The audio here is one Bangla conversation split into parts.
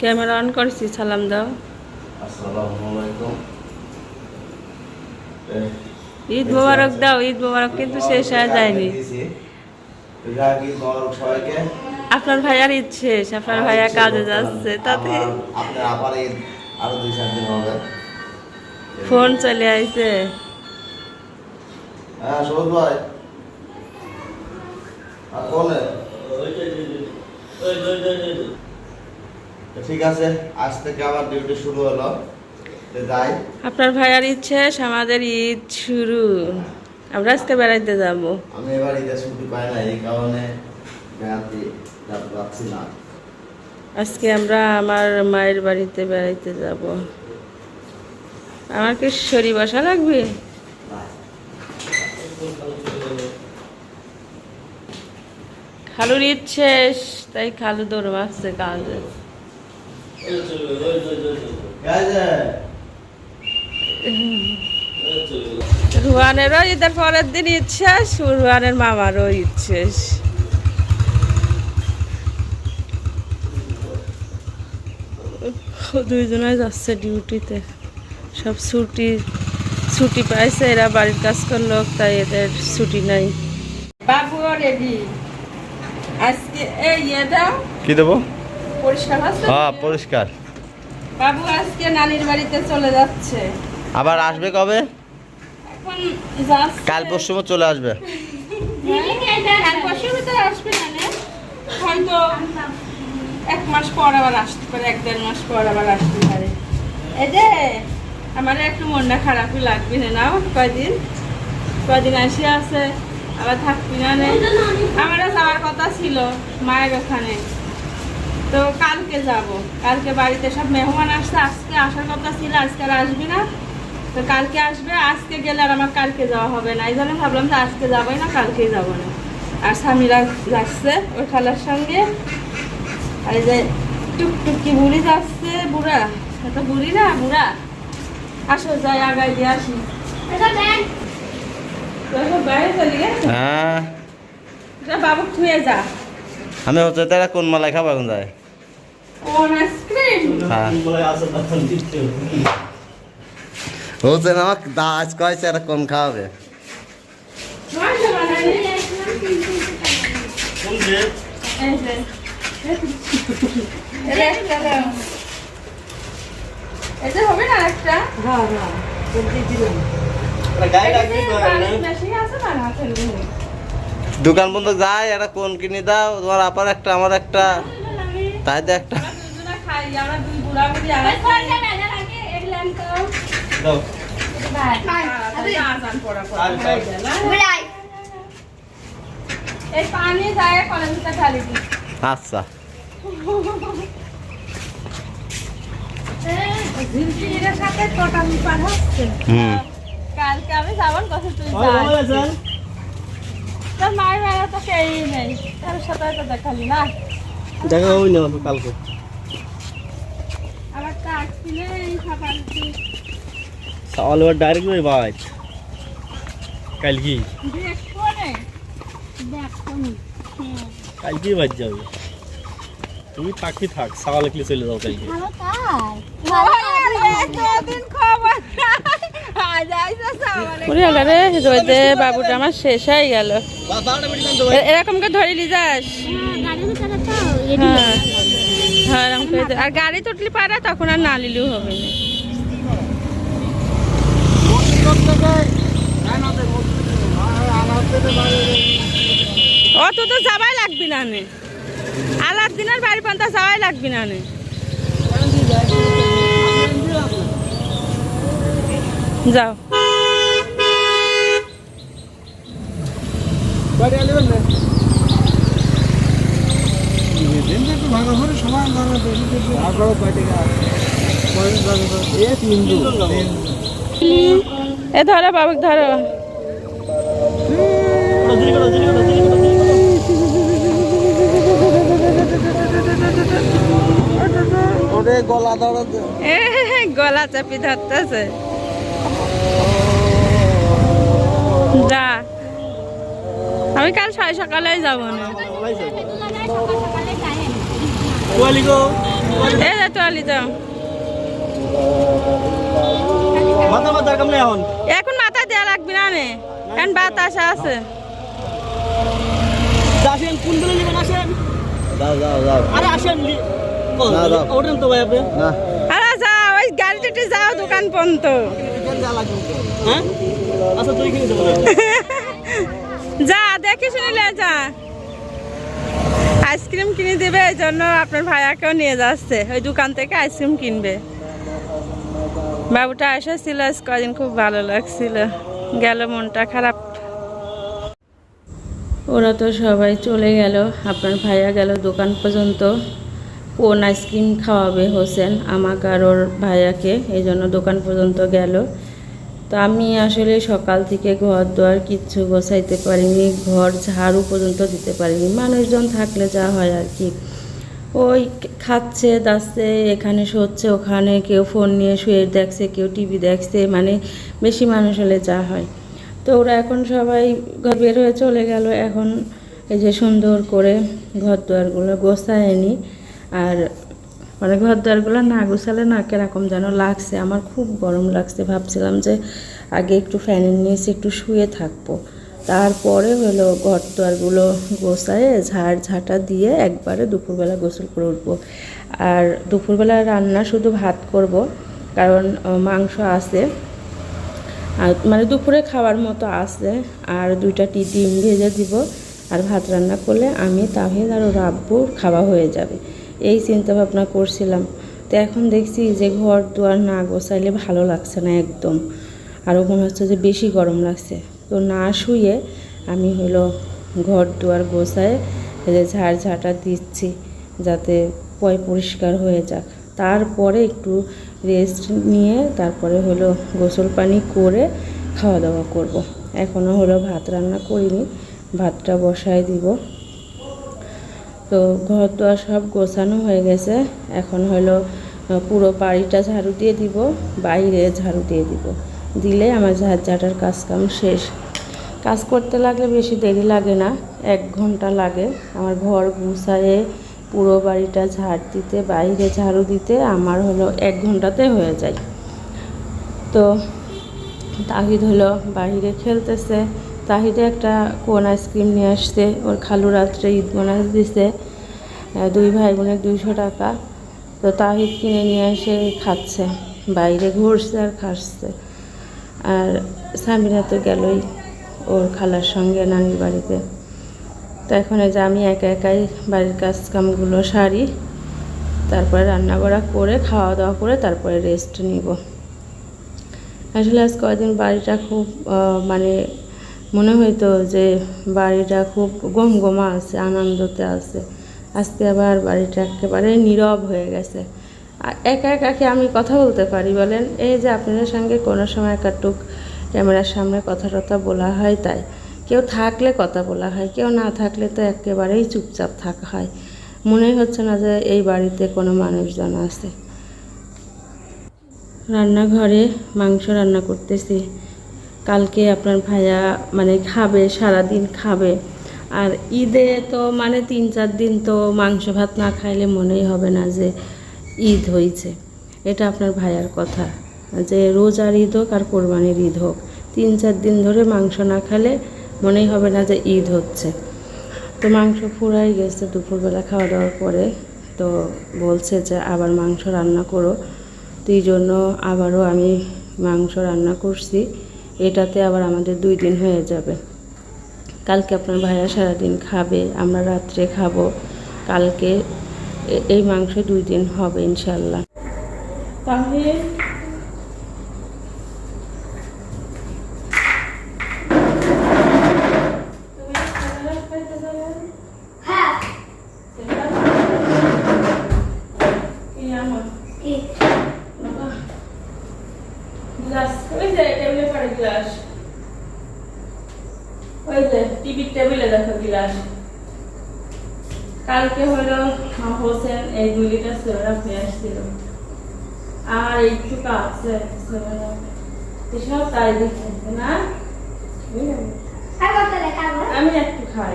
ক্যামেরা অন করছি সালাম দাও। আসসালামু আলাইকুম। ঈদ মোবারক দাও ঈদ মোবারক কিন্তু শেষ হয়ে যায়নি। আপনার ভাইয়ার ঈদ শেষ আপনার ভাইয়া কাজে যাচ্ছে তাতে ফোন চলে আইছে। হ্যাঁ ভাই। আর কোনে তো ঠিক আছে আজ থেকে আমার ডিউটি শুরু হলো। তো যাই। আপনার ভাইয়ার ইচ্ছে আমাদের ঈদ শুরু। আমরা আজকে বেড়াইতে যাব। আমি এবার ঈদের ছুটি পাই না এই কারণে বেড়াতে যাচ্ছি না। আজকে আমরা আমার মায়ের বাড়িতে বেড়াইতে যাব। আমার কি শরীর বসা লাগবে? খালুর ঈদ শেষ তাই খালু দৌড় মারছে কাজে। রুহানেরও ঈদের পরের দিন ঈদ শেষ রুহানের মামারও ঈদ শেষ দুইজনে যাচ্ছে ডিউটিতে। সব ছুটি ছুটি পাইছে এরা বাড়ির কাজ করল তাই এদের ছুটি নাই। বাবু রেডি আজকে এই ইয়ে দাও। কি দেবো? পরিষ্কার হচ্ছে? হ্যাঁ পরিষ্কার। বাবু আজকে নানির বাড়িতে চলে যাচ্ছে। আবার আসবে কবে? এখন কাল পরশু চলে আসবে। কাল পরশুর ভিতরে আসবে না? হয়তো এক মাস পর আবার আসতে পারে এক দেড় মাস পর আবার আসতে পারে। যে আমার একটু মনটা খারাপই লাগবে না? নাও কয়দিন? কয়দিন আসে আছে আবার থাকবি না নে আমারও যাওয়ার কথা ছিল মায়ের ওখানে। তো কালকে যাব। কালকে বাড়িতে সব মেহমান আসছে আজকে আসার কথা ছিল আজকে আর আসবি না। তো কালকে আসবে আজকে গেলে আর আমার কালকে যাওয়া হবে না। এই জন্য ভাবলাম যে আজকে যাবোই না কালকেই যাব না। আর স্বামীরা যাচ্ছে ওই খালার সঙ্গে। আর এই যে টুকটুকি বুড়ি যাচ্ছে বুড়া। এটা বুড়ি না বুড়া। আসো যাই আগাই দিয়ে আসি। গেছে? হ্যাঁ। যা বাবু থুয়ে যা। আমি হচ্ছে তারা কোন মালাই খাব এখন যায়? হচ্ছে আমাকে দাস কয়েছে আর কোন খাওয়াবে? এটা একটা হবে না একটা দোকান বন্ধ যায় এটা কোন কিনে দাও? তোমার আপার একটা আমার একটা। তাই হয়ে হ্যাঁ? আচ্ছা। হুম। কালকে আমি যাবার কথা তুই যাস। তোর মায়ের বেলা তো কেউই নেই। তার সাথে তো দেখালি না। দেখা না কালকে। নয় কি দেখব রে দেখব কাল কি বাজ যাবে। তুমি থাকি থাক সকালে কি চলে যাও কালকে? রোদে বাবুটা আমার শেষ হয়ে গেল। এরকম করে ধরে লি যাস। হ্যাঁ। এরকম করে আর গাড়ি তুটলি পারা তখন আর না নিলেও হবে না। অত তো যাবাই লাগবি না নে। আলার দিনের বাড়ি পান্তা যাওয়াই লাগবি না নে। যাও। এ ধরো বাবুক ধরো। গলা ধরো গলা চাপি ধরতেছে। যা। আমি কাল সাড়ে সকালেই যাব না। কোয়ালি গো তোয়ালি এখন? এখন মাথা দেওয়া লাগবে না নে। এখন বাতাস আছে। আসেন কোন নেবেন? আসেন। যাও যাও যাও। আরে আসেন না, দাও। ওঠেন তো ভাই আপনি। না। আরে যাও ওই গাড়িতে যাও দোকান পর্যন্ত। হ্যাঁ? আচ্ছা তুই কিনে দেবো যা দেখে শুনিলে যা। আইসক্রিম কিনে দেবে, এই জন্য আপনার ভাইয়াকেও নিয়ে যাচ্ছে। ওই দোকান থেকে আইসক্রিম কিনবে। বাবুটা এসেছিল আজ কদিন খুব ভালো লাগছিল। গেল, মনটা খারাপ। ওরা তো সবাই চলে গেল। আপনার ভাইয়া গেল দোকান পর্যন্ত। কোন আইসক্রিম খাওয়াবে হোসেন, আমাকে আর ওর ভাইয়াকে, এই জন্য দোকান পর্যন্ত গেল। তো আমি আসলে সকাল থেকে ঘর দোয়ার কিচ্ছু গোছাইতে পারিনি, ঘর ঝাড়ু পর্যন্ত দিতে পারিনি। মানুষজন থাকলে যা হয় আর কি। ওই খাচ্ছে, দাচ্ছে, এখানে শোচ্ছে, ওখানে কেউ ফোন নিয়ে শুয়ে দেখছে, কেউ টিভি দেখছে মানে বেশি মানুষ হলে যা হয়। তো ওরা এখন সবাই ঘর বের হয়ে চলে গেল। এখন এই যে সুন্দর করে ঘর দুয়ারগুলো গোছায়নি। আর মানে ঘর দুয়ারগুলো না গোছালে না কীরকম যেন লাগছে। আমার খুব গরম লাগছে। ভাবছিলাম যে আগে একটু ফ্যানের নিচে একটু শুয়ে থাকব। তারপরে হলো ঘর দুয়ারগুলো গোছায় ঝাড় ঝাঁটা দিয়ে একবারে দুপুরবেলা গোসল করে উঠবো। আর দুপুরবেলা রান্না শুধু ভাত করব, কারণ মাংস আছে। আর মানে দুপুরে খাওয়ার মতো আছে। আর দুইটা টি, ডিম ভেজে দিব। আর ভাত রান্না করলে আমি তাহিদ আর ওর খাওয়া হয়ে যাবে। এই চিন্তা ভাবনা করছিলাম। তো এখন দেখছি যে ঘর দুয়ার না গোছাইলে ভালো লাগছে না একদম। আরও মনে হচ্ছে যে বেশি গরম লাগছে। তো না শুয়ে আমি হলো ঘর দুয়ার গোছায় যে ঝাড় ঝাঁটা দিচ্ছি যাতে পয় পরিষ্কার হয়ে যাক। তারপরে একটু রেস্ট নিয়ে তারপরে হলো গোসল পানি করে খাওয়া দাওয়া করব। এখনও হলো ভাত রান্না করিনি, ভাতটা বসায় দিব। তো ঘর তো আর সব গোছানো হয়ে গেছে। এখন হলো পুরো বাড়িটা ঝাড়ু দিয়ে দিব, বাইরে ঝাড়ু দিয়ে দিব। দিলে আমার ঝাড় ঝাঁটার কাজ কাম শেষ। কাজ করতে লাগলে বেশি দেরি লাগে না, এক ঘণ্টা লাগে। আমার ঘর গুছায়ে পুরো বাড়িটা ঝাড় দিতে, বাইরে ঝাড়ু দিতে আমার হলো এক ঘন্টাতে হয়ে যায়। তো তাহিদ হলো বাইরে খেলতেছে তাহিদে একটা কোন আইসক্রিম নিয়ে আসছে, ওর খালু রাত্রে ঈদ বোনাস দিছে দুই ভাই বোনের দুইশো টাকা। তো তাহিদ কিনে নিয়ে এসে খাচ্ছে, বাইরে ঘুরছে আর খাচ্ছে। আর সামিরা তো গেলই ওর খালার সঙ্গে নানির বাড়িতে। তো এখন যে আমি একা একাই বাড়ির কাজ কামগুলো সারি, তারপরে রান্না করা করে খাওয়া দাওয়া করে তারপরে রেস্ট নিব। আসলে আজ কয়েকদিন বাড়িটা খুব মানে মনে হইতো যে বাড়িটা খুব গম গমা আছে, আনন্দতে আছে। আজকে আবার বাড়িটা একেবারে নীরব হয়ে গেছে। একা একাকে আমি কথা বলতে পারি বলেন? এই যে আপনাদের সঙ্গে কোনো সময় কাটুক ক্যামেরার সামনে কথা টথা বলা হয় তাই। কেউ থাকলে কথা বলা হয়, কেউ না থাকলে তো একেবারেই চুপচাপ থাকা হয়। মনেই হচ্ছে না যে এই বাড়িতে কোনো মানুষজন আছে। রান্নাঘরে মাংস রান্না করতেছি। কালকে আপনার ভাইয়া মানে খাবে সারা দিন খাবে। আর ঈদে তো মানে তিন চার দিন তো মাংস ভাত না খাইলে মনেই হবে না যে ঈদ হয়েছে এটা আপনার ভাইয়ার কথা। যে রোজার ঈদ হোক আর কোরবানির ঈদ হোক, তিন চার দিন ধরে মাংস না খেলে মনেই হবে না যে ঈদ হচ্ছে। তো মাংস ফুরাই গেছে দুপুরবেলা খাওয়া দাওয়ার পরে। তো বলছে যে আবার মাংস রান্না করো। তো এই জন্য আবারও আমি মাংস রান্না করছি। এটাতে আবার আমাদের দুই দিন হয়ে যাবে। কালকে আপনার ভাইয়া সারাদিন খাবে, আমরা রাত্রে খাব। কালকে এই মাংস দুই দিন হবে ইনশাল্লাহ তাহলে গ্লাস ওই যে টেবিলে পড়ে গ্লাস ওই দেখো কালকে হলো হোসেন এই দুই লিটার সেভেন আপ আসছিল। আর একটু আছে এসব তাই দিচ্ছে না? আমি একটু খাই।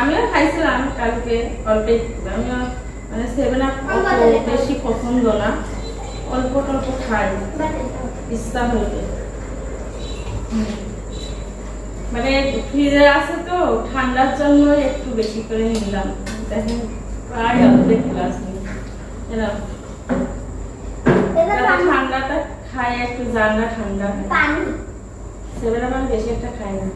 আমিও খাইছিলাম কালকে, অল্প একটু আমিও মানে সেভেন বেশি পছন্দ না। অল্প অল্প খাই। ইচ্ছা হুম। মানে ফ্রিজে আছে তো ঠান্ডার জন্য একটু বেশি করে নিলাম। দেখেন প্রায় অর্ধেক গ্লাস ঠান্ডাটা খাই একটু জানলা ঠান্ডা। হয় সেভেন বেশি একটা খাই না।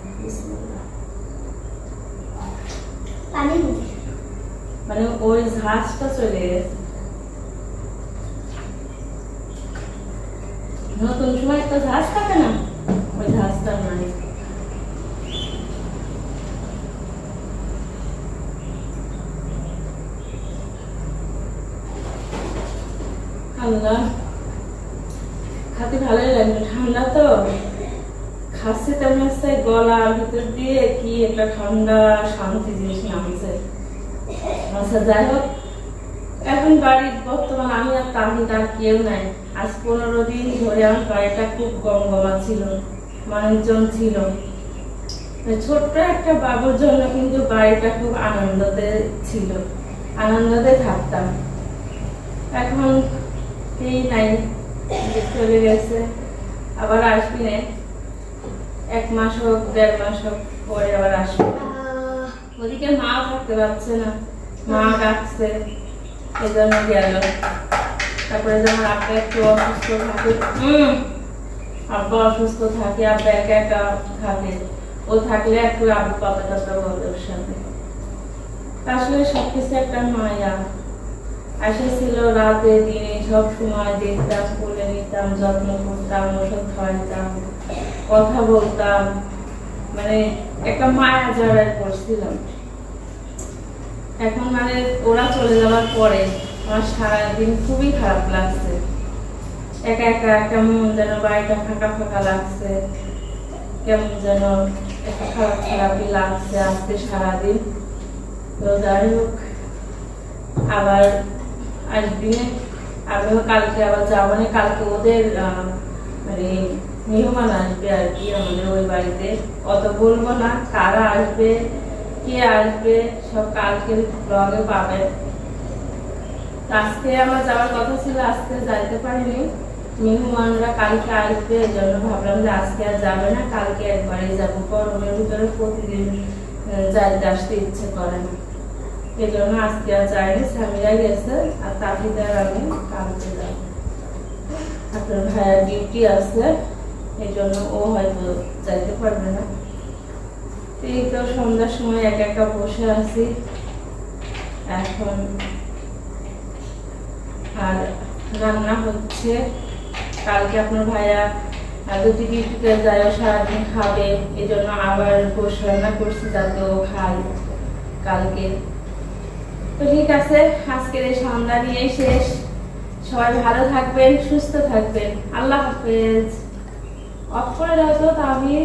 মানে ওই ঝাঁজটা চলে গেছে। নতুন সময় একটা ঝাঁজ থাকে না? ওই ঝাঁজটা নাই আল্লাহ খাতে ভালোই লাগবে ঠান্ডা তো? তেমন ভিতর দিয়ে কি একটা ঠান্ডা শান্তি জিনিস নামছে আচ্ছা যাই হোক, এখন বর্তমান আমি আর কেউ নাই। আজ পনেরো দিন ধরে আমার বাড়িটা খুব ছিল, মানুষজন ছিল। ছোট্ট একটা বাবুর জন্য কিন্তু বাড়িটা খুব আনন্দতে ছিল। আনন্দতে থাকতাম। এখন নাই চলে গেছে। আবার আসবি না এক মাস হোক, দেড় মাস হোক, পরে আবার আসবে। ওদিকে মা থাকতে পারছে না। মা গেল। তারপরে যেমন আব্বা একটু অসুস্থ থাকে আব্বা অসুস্থ থাকে, আব্বা একা একা থাকে। ও থাকলে একটু আব্বু কথা কথা বলে ওর সাথে। আসলে সবকিছু একটা মায়া। আশা ছিল রাতে দিনে সব সময় দেখতাম, কোলে নিতাম, যত্ন করতাম, ওষুধ খাওয়াইতাম, কথা বলতাম। মানে একটা মায়া জড়ায় পড়ছিলাম। এখন মানে ওরা চলে যাওয়ার পরে আমার সারাদিন খুবই খারাপ লাগছে। একা একা কেমন যেন বাড়িটা ফাঁকা ফাঁকা লাগছে। কেমন যেন একটা খারাপ খারাপই লাগছে আজকে সারাদিন। তো যাই হোক, আবার আসবি আমিও কালকে আবার যাব না, কালকে ওদের মানে মেহমান আসবে আর কি আমাদের ওই বাড়িতে। অত বলব না কারা আসবে, কে আসবে, সব কালকে ব্লগে পাবেন আজকে আমার যাওয়ার কথা ছিল, আজকে যাইতে পারিনি। মেহমানরা কালকে আসবে, এই জন্য ভাবলাম যে আজকে আর যাবে না, কালকে একবারে যাব। গরমের ভিতরে প্রতিদিন যাইতে আসতে ইচ্ছে করে না। এই জন্য আজকে আর যাইনি স্বামীরা গেছে আর তাহিদার আমি কালকে যাব আপনার ভাইয়ার ডিউটি আছে এই জন্য ও হয়তো যাইতে পারবে না এই তো সন্ধ্যার সময় একা একা বসে আছি এখন আর রান্না হচ্ছে কালকে আপনার ভাইয়া দুটি ডিউটিতে যায় সারাদিন খাবে এই জন্য আবার গোশ রান্না করছি যাতে ও খায় কালকে তো ঠিক আছে, আজকের এই সন্ধ্যা নিয়েই শেষ। সবাই ভালো থাকবেন, সুস্থ থাকবেন। আল্লাহ হাফেজ। অফ করে দাও তো তাহলে